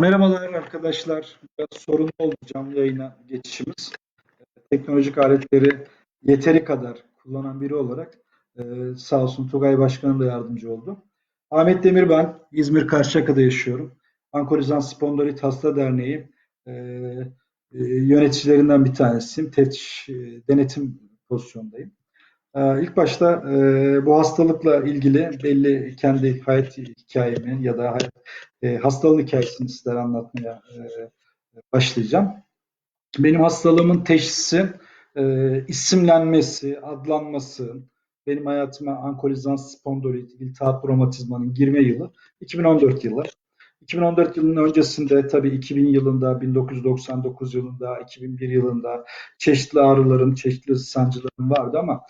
Merhabalar arkadaşlar. Biraz sorunlu oldu canlı yayına geçişimiz. Teknolojik aletleri yeteri kadar kullanan biri olarak e, sağ olsun Tugay Başkanım da yardımcı oldu. Ahmet Demir ben. İzmir Karşıyaka'da yaşıyorum. Ankolizan Spondolit Hasta Derneği e, e, yöneticilerinden bir tanesiyim. Teftiş, e, denetim pozisyondayım. İlk başta bu hastalıkla ilgili belli kendi hayat hikayemi ya da e, hastalık hikayesini sizlere anlatmaya e, başlayacağım. Benim hastalığımın teşhisi, e, isimlenmesi, adlanması, benim hayatıma ankolizans spondilit, iltihap romatizmanın girme yılı 2014 yılı. 2014 yılının öncesinde tabii 2000 yılında, 1999 yılında, 2001 yılında çeşitli ağrıların, çeşitli sancılarım vardı ama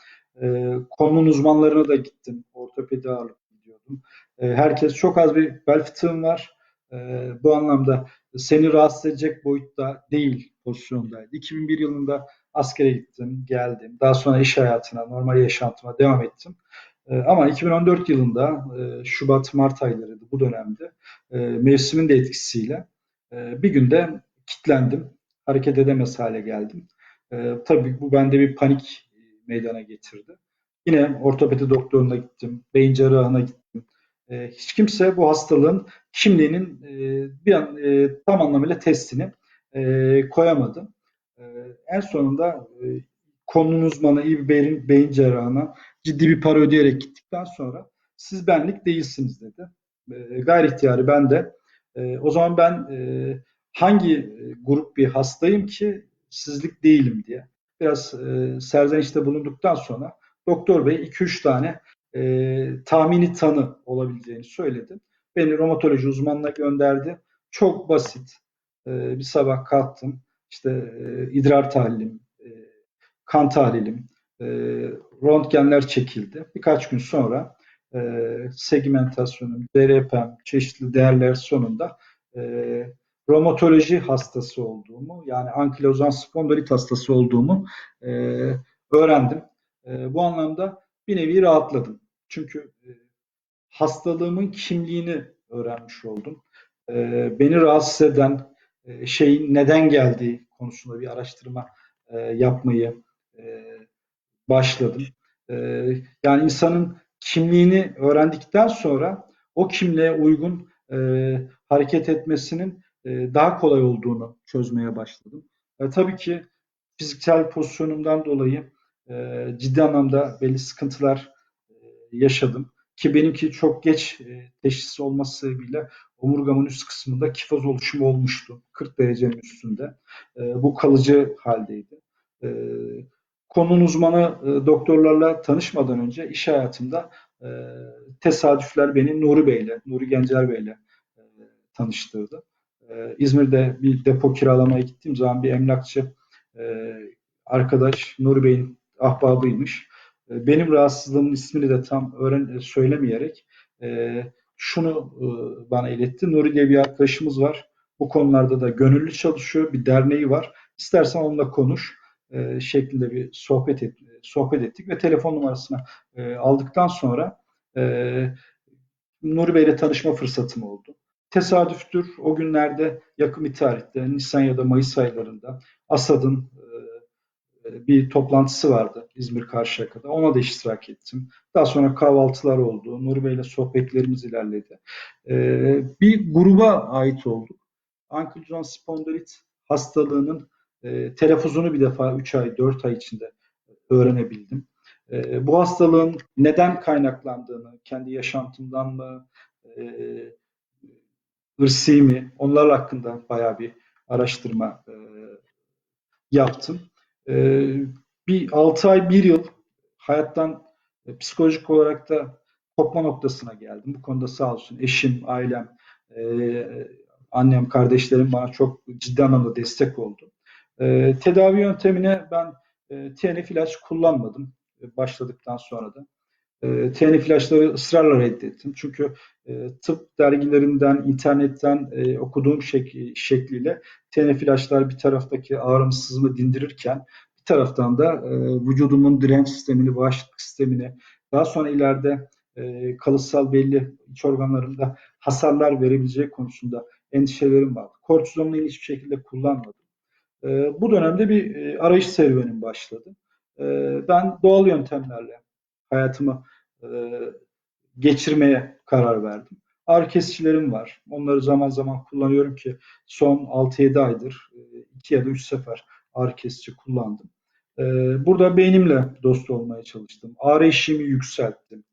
e, konunun uzmanlarına da gittim. Ortopedi ağırlıklı herkes çok az bir bel fıtığım var. E, bu anlamda seni rahatsız edecek boyutta değil pozisyondaydı. 2001 yılında askere gittim, geldim. Daha sonra iş hayatına, normal yaşantıma devam ettim. E, ama 2014 yılında e, Şubat-Mart aylarıydı bu dönemde. E, mevsimin de etkisiyle e, bir günde kitlendim. Hareket edemez hale geldim. E, tabii bu bende bir panik meydana getirdi. Yine ortopedi doktoruna gittim, beyin cerrahına gittim. E, hiç kimse bu hastalığın kimliğinin e, bir an, e, tam anlamıyla testini e, koyamadı. E, en sonunda e, konunun uzmanı iyi bir beyin, beyin cerrahına ciddi bir para ödeyerek gittikten sonra siz benlik değilsiniz dedi. E, gayri ihtiyarı ben de. O zaman ben e, hangi grup bir hastayım ki sizlik değilim diye biraz serzenişte bulunduktan sonra doktor bey 2-3 tane e, tahmini tanı olabileceğini söyledi. Beni romatoloji uzmanına gönderdi. Çok basit. E, bir sabah kalktım. İşte e, idrar tahlilim, e, kan tahlilim, e, röntgenler çekildi. Birkaç gün sonra e, segmentasyonum, DRP'm, çeşitli değerler sonunda e, romatoloji hastası olduğumu, yani ankilozan spondilit hastası olduğumu e, öğrendim. E, bu anlamda bir nevi rahatladım. Çünkü e, hastalığımın kimliğini öğrenmiş oldum. E, beni rahatsız eden e, şeyin neden geldiği konusunda bir araştırma e, yapmayı başladım. Yani insanın kimliğini öğrendikten sonra o kimliğe uygun hareket etmesinin daha kolay olduğunu çözmeye başladım. Tabii ki fiziksel pozisyonumdan dolayı e, ciddi anlamda belli sıkıntılar e, yaşadım. Ki benimki çok geç e, teşhis olması bile omurgamın üst kısmında kifoz oluşumu olmuştu. 40 derecenin üstünde. E, bu kalıcı haldeydi. E, konunun uzmanı e, doktorlarla tanışmadan önce iş hayatımda tesadüfler beni Nuri Bey'le, Nuri Gencer Bey'le e, tanıştırdı. İzmir'de bir depo kiralamaya gittiğim zaman bir emlakçı arkadaş Nuri Bey'in ahbabıymış. E, benim rahatsızlığımın ismini de tam öğren söylemeyerek e, şunu e, bana iletti. Nuri diye bir arkadaşımız var. Bu konularda da gönüllü çalışıyor. Bir derneği var. İstersen onunla konuş e, şeklinde bir sohbet et, sohbet ettik ve telefon numarasını e, aldıktan sonra e, Nuri Bey'le tanışma fırsatım oldu. Tesadüftür o günlerde yakın bir tarihte Nisan ya da Mayıs aylarında Asad'ın e, bir toplantısı vardı İzmir Karşıyaka'da. Ona da iştirak ettim. Daha sonra kahvaltılar oldu. Nuri Bey'le sohbetlerimiz ilerledi. E, bir gruba ait olduk. Ankylozan spondilit hastalığının e, telaffuzunu bir defa 3 ay, 4 ay içinde öğrenebildim. E, bu hastalığın neden kaynaklandığını, kendi yaşantımdan mı, e, ırsi mi, onlar hakkında bayağı bir araştırma e, yaptım. E, bir 6 ay, 1 yıl hayattan e, psikolojik olarak da kopma noktasına geldim. Bu konuda sağ olsun eşim, ailem, e, annem, kardeşlerim bana çok ciddi anlamda destek oldu. E, tedavi yöntemine ben TNF ilaç kullanmadım başladıktan sonra da. E, TNF ilaçları ısrarla reddettim. Çünkü e, tıp dergilerinden, internetten e, okuduğum şek şekliyle TNF ilaçlar bir taraftaki ağrımı sızımı dindirirken bir taraftan da e, vücudumun direnç sistemini, bağışıklık sistemini daha sonra ileride e, kalıtsal belli iç organlarında hasarlar verebileceği konusunda endişelerim vardı. Kortizonla hiçbir şekilde kullanmadım. E, bu dönemde bir e, arayış serüvenim başladı. E, ben doğal yöntemlerle hayatımı e, geçirmeye karar verdim. Ağrı kesicilerim var. Onları zaman zaman kullanıyorum ki son 6-7 aydır 2 ya da 3 sefer ağrı kesici kullandım. E, burada beynimle dost olmaya çalıştım. Ağrı eşiğimi yükselttim.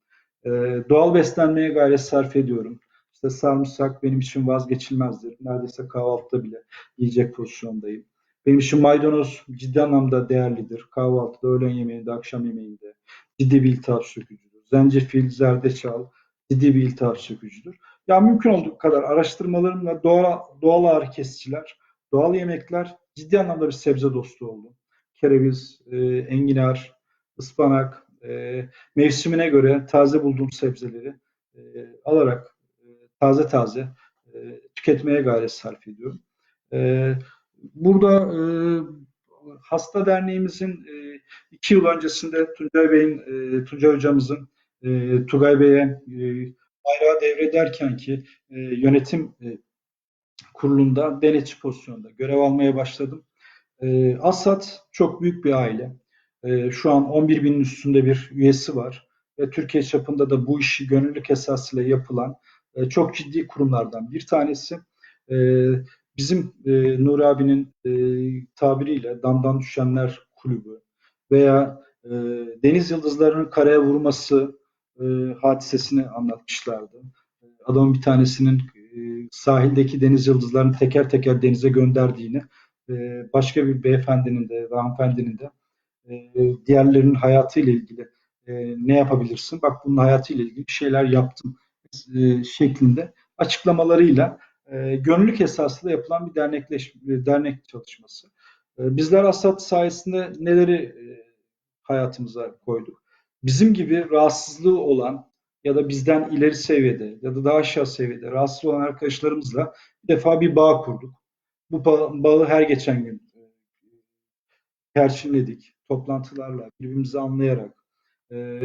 E, doğal beslenmeye gayret sarf ediyorum. İşte sarımsak benim için vazgeçilmezdir. Neredeyse kahvaltıda bile yiyecek pozisyondayım. Benim için maydanoz ciddi anlamda değerlidir. Kahvaltıda, öğlen yemeğinde, akşam yemeğinde ciddi bir iltihap sökücüdür. Zencefil, zerdeçal ciddi bir iltihap sökücüdür. Ya mümkün olduğu kadar araştırmalarımla doğal, doğal ağrı kesiciler, doğal yemekler ciddi anlamda bir sebze dostu oldu. Kereviz, e, enginar, ıspanak, e, mevsimine göre taze bulduğum sebzeleri e, alarak e, taze taze e, tüketmeye gayret sarf ediyorum. E, burada e, Hasta Derneğimizin e, iki yıl öncesinde Tuncay Bey'in, e, Tuncay Hocamızın e, Tugay Bey'e e, bayrağı devrederken ki e, yönetim e, kurulunda denetçi pozisyonda görev almaya başladım. E, Asat çok büyük bir aile. E, şu an 11 binin üstünde bir üyesi var. Ve Türkiye çapında da bu işi gönüllülük esasıyla yapılan e, çok ciddi kurumlardan bir tanesi. E, bizim e, Nur abinin e, tabiriyle Damdan Düşenler Kulübü veya e, deniz yıldızlarının karaya vurması e, hadisesini anlatmışlardı. Adamın bir tanesinin e, sahildeki deniz yıldızlarını teker teker denize gönderdiğini, e, başka bir beyefendinin de, hanımefendinin de e, diğerlerinin hayatıyla ilgili e, ne yapabilirsin? Bak bunun hayatıyla ilgili bir şeyler yaptım e, şeklinde açıklamalarıyla e, gönüllülük esasında yapılan bir dernekleş, dernek çalışması. E, bizler Asat sayesinde neleri e, hayatımıza koyduk? Bizim gibi rahatsızlığı olan ya da bizden ileri seviyede ya da daha aşağı seviyede rahatsız olan arkadaşlarımızla bir defa bir bağ kurduk. Bu bağı her geçen gün e, perçinledik. Toplantılarla, birbirimizi anlayarak. E,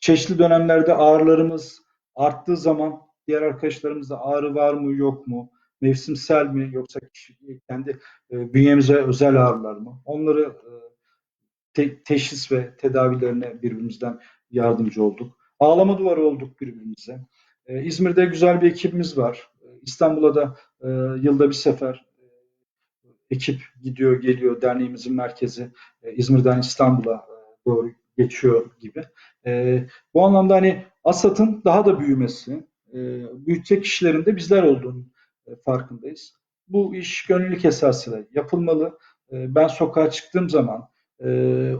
çeşitli dönemlerde ağrılarımız arttığı zaman diğer arkadaşlarımızda ağrı var mı yok mu? Mevsimsel mi yoksa kendi e, bünyemize özel ağrılar mı? Onları te- teşhis ve tedavilerine birbirimizden yardımcı olduk. Ağlama duvarı olduk birbirimize. Ee, İzmir'de güzel bir ekibimiz var. Ee, İstanbul'a da e, yılda bir sefer e, ekip gidiyor geliyor derneğimizin merkezi e, İzmir'den İstanbul'a e, doğru geçiyor gibi. E, bu anlamda hani ASAT'ın daha da büyümesi, e, büyütecek kişilerin de bizler olduğunu e, farkındayız. Bu iş gönüllülük esasıyla yapılmalı. E, ben sokağa çıktığım zaman e,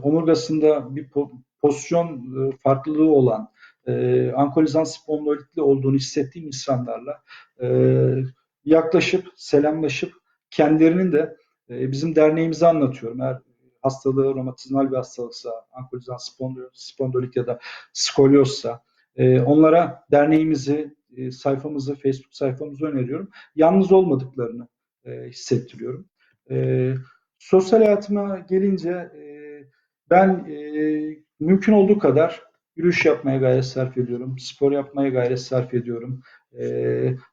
omurgasında bir po pozisyon e, farklılığı olan e, ankolizan spondolitli olduğunu hissettiğim insanlarla e, yaklaşıp, selamlaşıp kendilerinin de e, bizim derneğimizi anlatıyorum. Eğer hastalığı romatizmal bir hastalıksa, ankolizan spondolit ya da skolyozsa e, onlara derneğimizi, e, sayfamızı, Facebook sayfamızı öneriyorum. Yalnız olmadıklarını e, hissettiriyorum. E, sosyal hayatıma gelince ben mümkün olduğu kadar yürüyüş yapmaya gayret sarf ediyorum. Spor yapmaya gayret sarf ediyorum.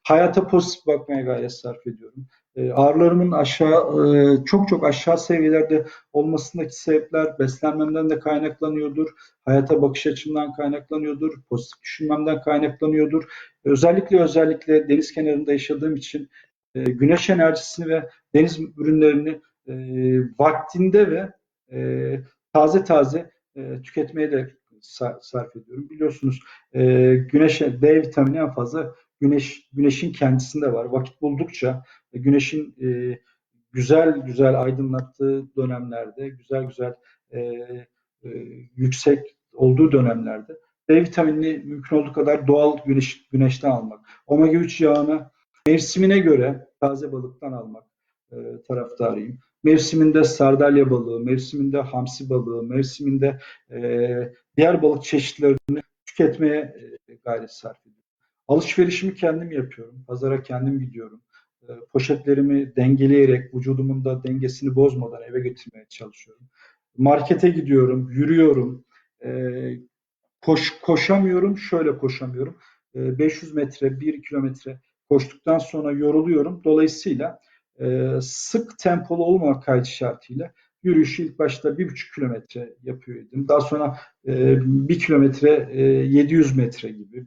Hayata pozitif bakmaya gayret sarf ediyorum. E, ağrılarımın aşağı e, çok çok aşağı seviyelerde olmasındaki sebepler beslenmemden de kaynaklanıyordur. Hayata bakış açımdan kaynaklanıyordur. Pozitif düşünmemden kaynaklanıyordur. Özellikle özellikle deniz kenarında yaşadığım için e, güneş enerjisini ve deniz ürünlerini e, vaktinde ve taze taze tüketmeye de sarf ediyorum. Biliyorsunuz güneşe D vitamini en fazla güneş güneşin kendisinde var. Vakit buldukça güneşin e, güzel güzel aydınlattığı dönemlerde, güzel güzel e, e, yüksek olduğu dönemlerde D vitaminini mümkün olduğu kadar doğal güneş güneşten almak. Omega 3 yağını mevsimine göre taze balıktan almak e, taraftarıyım mevsiminde sardalya balığı, mevsiminde hamsi balığı, mevsiminde e, diğer balık çeşitlerini tüketmeye e, gayret sarf ediyorum. Alışverişimi kendim yapıyorum. Pazara kendim gidiyorum. E, poşetlerimi dengeleyerek vücudumun da dengesini bozmadan eve getirmeye çalışıyorum. Markete gidiyorum, yürüyorum. E, koş, koşamıyorum, şöyle koşamıyorum. E, 500 metre, 1 kilometre koştuktan sonra yoruluyorum. Dolayısıyla e, sık tempolu olmamak kaydı şartıyla yürüyüşü ilk başta bir buçuk kilometre yapıyordum. Daha sonra e, bir kilometre e, 700 metre gibi.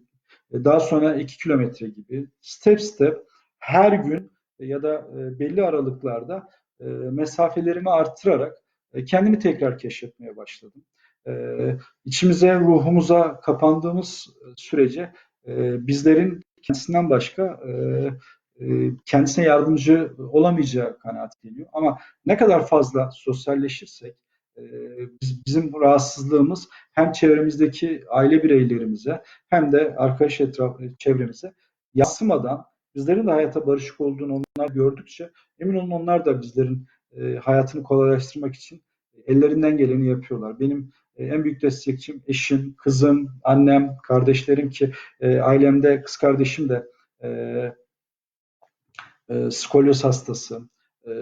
E, daha sonra iki kilometre gibi. Step step her gün ya da e, belli aralıklarda e, mesafelerimi arttırarak e, kendimi tekrar keşfetmeye başladım. E, içimize, ruhumuza kapandığımız sürece e, bizlerin kendisinden başka e, e, kendisine yardımcı olamayacağı kanaat geliyor. Ama ne kadar fazla sosyalleşirsek e, biz, bizim rahatsızlığımız hem çevremizdeki aile bireylerimize hem de arkadaş etrafı, çevremize yansımadan bizlerin de hayata barışık olduğunu onlar gördükçe emin olun onlar da bizlerin e, hayatını kolaylaştırmak için ellerinden geleni yapıyorlar. Benim e, en büyük destekçim eşim, kızım, annem, kardeşlerim ki e, ailemde kız kardeşim de e, e, skolyoz hastası. E,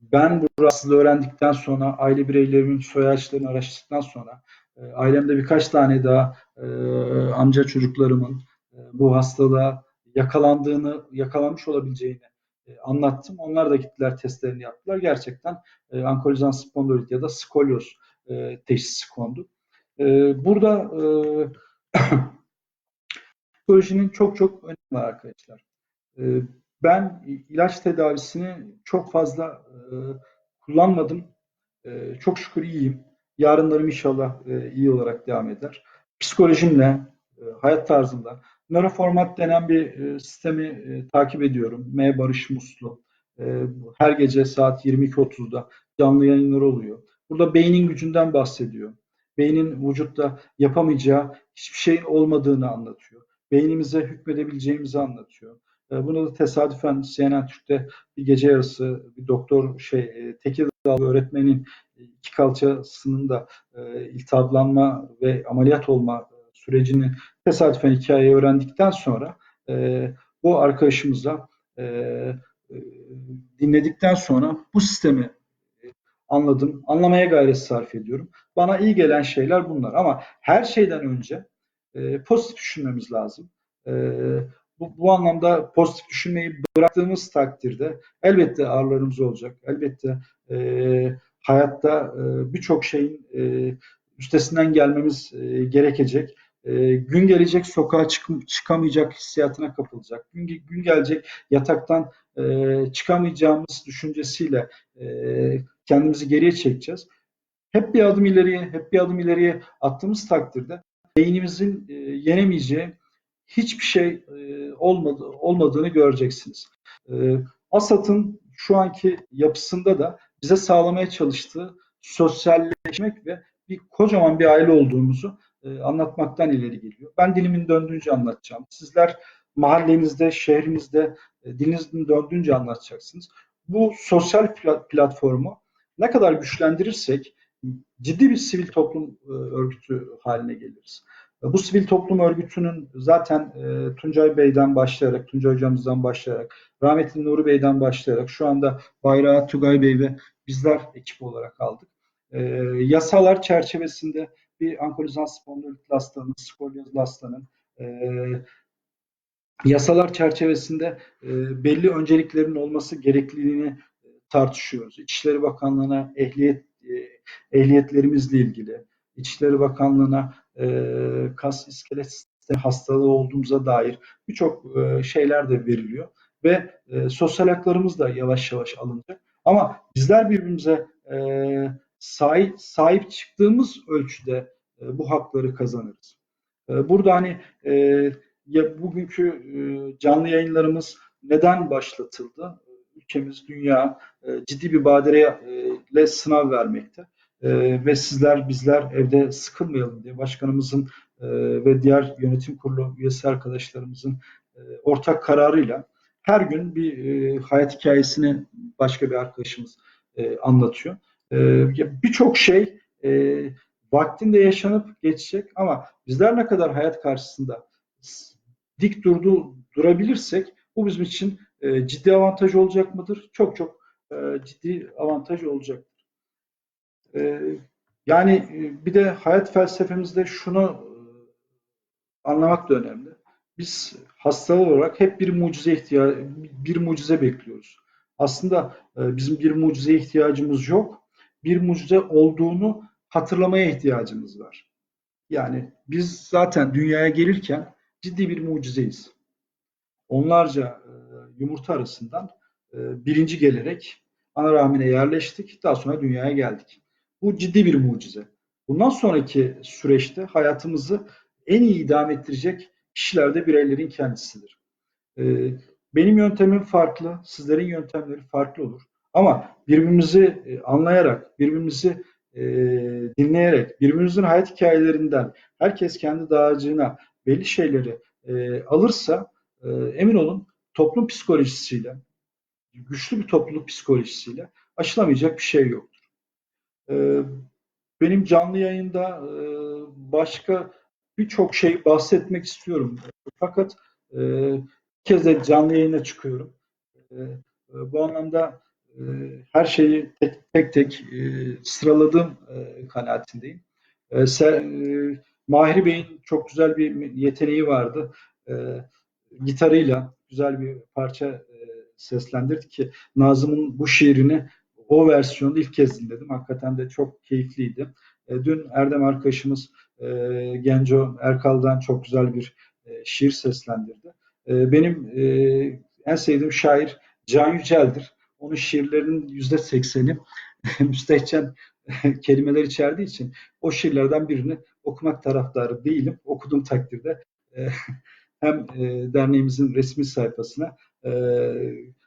ben bu rahatsızlığı öğrendikten sonra aile bireylerimin soy ağaçlarını araştırdıktan sonra e, ailemde birkaç tane daha e, amca çocuklarımın e, bu hastalığa yakalandığını, yakalanmış olabileceğini e, anlattım. Onlar da gittiler testlerini yaptılar. Gerçekten e, ankylozan spondilit ya da skolyoz e, teşhisi kondu. Burada psikolojinin çok çok önemi var arkadaşlar. Ben ilaç tedavisini çok fazla kullanmadım. Çok şükür iyiyim. Yarınlarım inşallah iyi olarak devam eder. Psikolojimle, hayat tarzımla, nöroformat denen bir e, sistemi e, takip ediyorum. M Barış Muslu. E, her gece saat 22.30'da canlı yayınları oluyor. Burada beynin gücünden bahsediyor. Beynin vücutta yapamayacağı hiçbir şeyin olmadığını anlatıyor. Beynimize hükmedebileceğimizi anlatıyor. Bunu da tesadüfen CNN Türk'te bir gece yarısı bir doktor şey e, Tekirdağ öğretmenin iki kalçasının da iltihaplanma ve ameliyat olma sürecini tesadüfen hikayeyi öğrendikten sonra e, bu arkadaşımızla e, e, dinledikten sonra bu sistemi anladım. Anlamaya gayret sarf ediyorum. Bana iyi gelen şeyler bunlar. Ama her şeyden önce e, pozitif düşünmemiz lazım. E, bu, bu anlamda pozitif düşünmeyi bıraktığımız takdirde elbette ağrılarımız olacak. Elbette e, hayatta e, birçok şeyin e, üstesinden gelmemiz e, gerekecek. E, gün gelecek sokağa çık çıkamayacak hissiyatına kapılacak. Gün, gün gelecek yataktan e, çıkamayacağımız düşüncesiyle e, kendimizi geriye çekeceğiz. Hep bir adım ileriye, hep bir adım ileriye attığımız takdirde beynimizin e, yenemeyeceği hiçbir şey e, olmadı, olmadığını göreceksiniz. E, ASAT'ın şu anki yapısında da bize sağlamaya çalıştığı sosyalleşmek ve bir kocaman bir aile olduğumuzu e, anlatmaktan ileri geliyor. Ben dilimin döndüğünce anlatacağım. Sizler mahallenizde, şehrinizde e, dilinizin döndüğünce anlatacaksınız. Bu sosyal platformu ne kadar güçlendirirsek ciddi bir sivil toplum e, örgütü haline geliriz. Bu sivil toplum örgütünün zaten e, Tuncay Bey'den başlayarak, Tuncay hocamızdan başlayarak, rahmetli Nuri Bey'den başlayarak şu anda bayrağı Tugay Bey ve bizler ekip olarak aldık. E, yasalar çerçevesinde bir ankylozan spondilit hastanın, skolyoz hastanın e, yasalar çerçevesinde e, belli önceliklerin olması gerekliliğini tartışıyoruz. İçişleri Bakanlığı'na ehliyet e, ehliyetlerimizle ilgili, İçişleri Bakanlığı'na e, kas iskelet sistemi hastalığı olduğumuza dair birçok e, şeyler de veriliyor ve e, sosyal haklarımız da yavaş yavaş alınacak. Ama bizler birbirimize e, sahip, sahip çıktığımız ölçüde e, bu hakları kazanırız. E, burada hani e, ya bugünkü e, canlı yayınlarımız neden başlatıldı? Ülkemiz, dünya e, ciddi bir badireyle sınav vermekte. E, ve sizler, bizler evde sıkılmayalım diye başkanımızın e, ve diğer yönetim kurulu üyesi arkadaşlarımızın e, ortak kararıyla her gün bir e, hayat hikayesini başka bir arkadaşımız e, anlatıyor. E, Birçok şey e, vaktinde yaşanıp geçecek ama bizler ne kadar hayat karşısında dik durdu durabilirsek bu bizim için e, ciddi avantaj olacak mıdır? Çok çok e, ciddi avantaj olacaktır. Yani bir de hayat felsefemizde şunu anlamak da önemli. biz hastalar olarak hep bir mucize ihtiya bir mucize bekliyoruz. Aslında bizim bir mucizeye ihtiyacımız yok. Bir mucize olduğunu hatırlamaya ihtiyacımız var. Yani biz zaten dünyaya gelirken ciddi bir mucizeyiz. Onlarca e, yumurta arasından e, birinci gelerek ana rahmine yerleştik. Daha sonra dünyaya geldik. Bu ciddi bir mucize. Bundan sonraki süreçte hayatımızı en iyi idame ettirecek kişiler de bireylerin kendisidir. Ee, benim yöntemim farklı, sizlerin yöntemleri farklı olur. Ama birbirimizi e, anlayarak, birbirimizi e, dinleyerek, birbirimizin hayat hikayelerinden herkes kendi dağarcığına belli şeyleri e, alırsa e, emin olun toplum psikolojisiyle, güçlü bir topluluk psikolojisiyle aşılamayacak bir şey yoktur. E, benim canlı yayında e, başka birçok şey bahsetmek istiyorum. Fakat e, bir kez de canlı yayına çıkıyorum. E, bu anlamda e, her şeyi tek tek, tek e, sıraladığım e, kanaatindeyim. E, Ser, e, Mahir Bey'in çok güzel bir yeteneği vardı. E, gitarıyla güzel bir parça seslendirdi ki Nazım'ın bu şiirini o versiyonu ilk kez dinledim. Hakikaten de çok keyifliydi. Dün Erdem arkadaşımız Genco Erkal'dan çok güzel bir şiir seslendirdi. Benim en sevdiğim şair Can Yücel'dir. Onun şiirlerinin yüzde sekseni müstehcen kelimeler içerdiği için o şiirlerden birini okumak taraftarı değilim. Okuduğum takdirde e, hem e, derneğimizin resmi sayfasına e,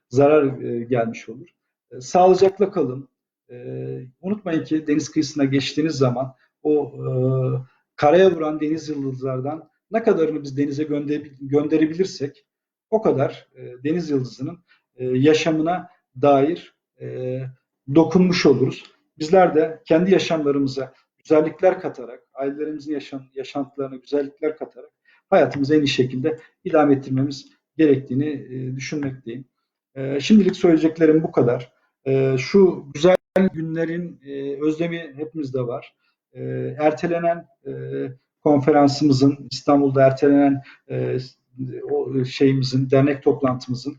zarar e, gelmiş olur. E, sağlıcakla kalın. E, unutmayın ki deniz kıyısına geçtiğiniz zaman o e, karaya vuran deniz yıldızlardan ne kadarını biz denize gönder gönderebilirsek o kadar e, deniz yıldızının e, yaşamına dair e, dokunmuş oluruz. Bizler de kendi yaşamlarımıza güzellikler katarak, ailelerimizin yaşam, yaşantılarına güzellikler katarak hayatımızı en iyi şekilde idame ettirmemiz gerektiğini e, düşünmekteyim. E, şimdilik söyleyeceklerim bu kadar. E, şu güzel günlerin e, özlemi hepimizde var. E, ertelenen e, konferansımızın, İstanbul'da ertelenen e, o şeyimizin, dernek toplantımızın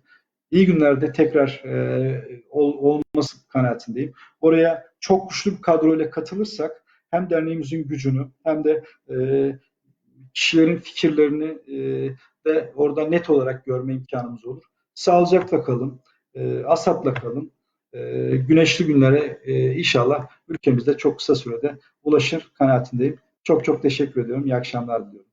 iyi günlerde tekrar e, ol, olması kanaatindeyim. Oraya çok güçlü bir kadroyla katılırsak hem derneğimizin gücünü hem de e, kişilerin fikirlerini e, de orada net olarak görme imkanımız olur. Sağlıcakla kalın, e, asapla kalın. E, güneşli günlere e, inşallah ülkemizde çok kısa sürede ulaşır kanaatindeyim. Çok çok teşekkür ediyorum. İyi akşamlar diliyorum.